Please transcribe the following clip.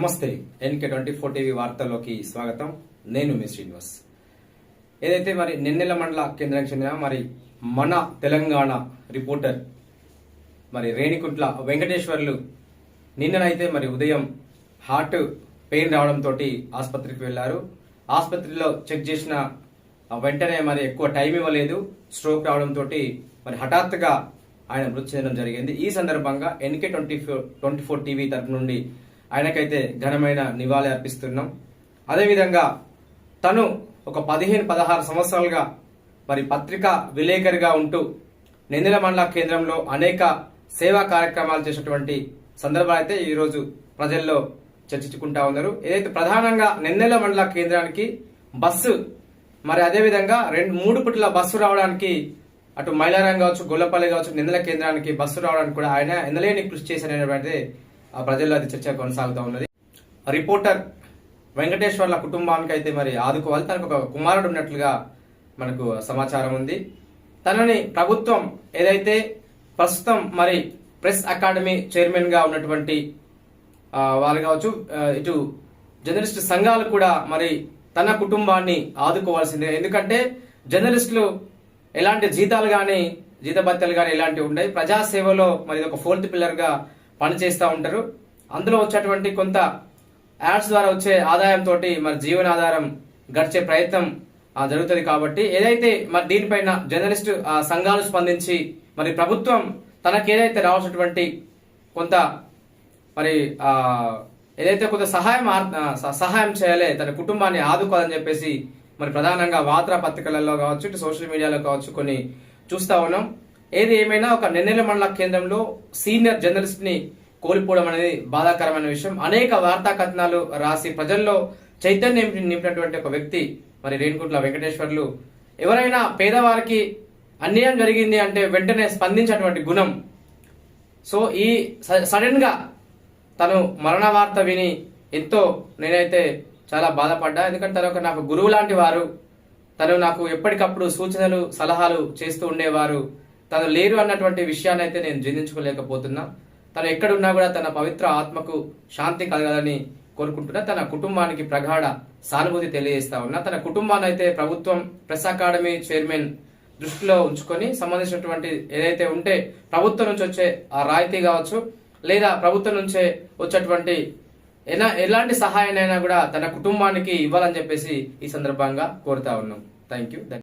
నమస్తే NK twenty four TV వార్తల్లోకి స్వాగతం. నేను మీ శ్రీనివాస్. ఏదైతే మరి నిన్నెల మండల కేంద్రానికి చెందిన మరి మన తెలంగాణ రిపోర్టర్ మరి రేణికుంట్ల వెంకటేశ్వర్లు నిన్ననైతే మరి ఉదయం హార్ట్ పెయిన్ రావడంతో ఆసుపత్రికి వెళ్ళారు ఆసుపత్రిలో చెక్ చేసిన వెంటనే మరి ఎక్కువ టైం ఇవ్వలేదు. స్ట్రోక్ రావడంతో మరి హఠాత్తుగా ఆయన మృతి చెందడం జరిగింది. ఈ సందర్భంగా NK twenty four twenty four TV తరపు నుండి ఆయనకైతే ఘనమైన నివాళి అర్పిస్తున్నాం. అదేవిధంగా తను ఒక పదిహేను పదహారు సంవత్సరాలుగా మరి పత్రికా విలేకరిగా ఉంటూ నెందిల మండల కేంద్రంలో అనేక సేవా కార్యక్రమాలు చేసినటువంటి సందర్భాలు అయితే ఈరోజు ప్రజల్లో చర్చించుకుంటా ఉన్నారు. ఏదైతే ప్రధానంగా నెన్నెల మండల కేంద్రానికి బస్సు మరి అదేవిధంగా రెండు మూడు పుట్ల బస్సు రావడానికి అటు మైలారం కావచ్చు గొల్లపల్లి కావచ్చు నిందల కేంద్రానికి బస్సు రావడానికి కూడా ఆయన ఎనలేని కృషి చేశారనేటువంటి ప్రజల్లో అది చర్చ కొనసాగుతూ ఉన్నది. రిపోర్టర్ వెంకటేశ్వర్ల కుటుంబానికి అయితే మరి ఆదుకోవాలి. తనకు ఒక కుమారుడు ఉన్నట్లుగా మనకు సమాచారం ఉంది. తనని ప్రభుత్వం ఏదైతే ప్రస్తుతం మరి ప్రెస్ అకాడమీ చైర్మన్గా ఉన్నటువంటి వాళ్ళు కావచ్చు ఇటు జర్నలిస్ట్ సంఘాలు కూడా మరి తన కుటుంబాన్ని ఆదుకోవాల్సిందే. ఎందుకంటే జర్నలిస్టులు ఎలాంటి జీతాలు కానీ జీతభత్యాలు కానీ ఇలాంటివి ఉన్నాయి ప్రజాసేవలో మరి ఒక ఫోర్త్ పిల్లర్గా పనిచేస్తూ ఉంటారు. అందులో వచ్చేటువంటి కొంత యాడ్స్ ద్వారా వచ్చే ఆదాయంతో మరి జీవనాధారం గడిచే ప్రయత్నం జరుగుతుంది కాబట్టి ఏదైతే మరి దీనిపైన జర్నలిస్ట్ సంఘాలు స్పందించి మరి ప్రభుత్వం తనకేదైతే రావాల్సినటువంటి కొంత మరి ఏదైతే కొంత సహాయం సహాయం చేయాలి తన కుటుంబాన్ని ఆదుకోవాలని చెప్పేసి మరి ప్రధానంగా వార్తా పత్రికలలో కావచ్చు ఇటు సోషల్ మీడియాలో కావచ్చు కొన్ని చూస్తా ఉన్నాం. ఏది ఏమైనా ఒక నెన్నెల మండల కేంద్రంలో సీనియర్ జర్నలిస్ట్ని కోల్పోవడం అనేది బాధాకరమైన విషయం. అనేక వార్తా కథనాలు రాసి ప్రజల్లో చైతన్యం నింపినటువంటి ఒక వ్యక్తి మరి రేణుకుంట్ల వెంకటేశ్వర్లు. ఎవరైనా పేదవారికి అన్యాయం జరిగింది అంటే వెంటనే స్పందించినటువంటి గుణం. సో ఈ సడన్గా తను మరణ వార్త విని ఎంతో నేనైతే చాలా బాధపడ్డా. ఎందుకంటే తను ఒక నాకు గురువు లాంటి వారు. తను నాకు ఎప్పటికప్పుడు సూచనలు సలహాలు చేస్తూ ఉండేవారు. తను లేరు అన్నటువంటి విషయాన్ని అయితే నేను జీర్ణించుకోలేకపోతున్నా. తను ఎక్కడున్నా కూడా తన పవిత్ర ఆత్మకు శాంతి కలగాలని కోరుకుంటున్నా. తన కుటుంబానికి ప్రగాఢ సానుభూతి తెలియజేస్తా ఉన్నా. తన కుటుంబాన్ని అయితే ప్రభుత్వం ప్రెస్ అకాడమీ చైర్మన్ దృష్టిలో ఉంచుకొని సంబంధించినటువంటి ఏదైతే ఉంటే ప్రభుత్వం నుంచి వచ్చే ఆ రాయితీ కావచ్చు లేదా ప్రభుత్వం నుంచే వచ్చేటువంటి ఎలా ఎలాంటి సహాయాన్నైనా కూడా తన కుటుంబానికి ఇవ్వాలని చెప్పేసి ఈ సందర్భంగా కోరుతా ఉన్నాం. Thank you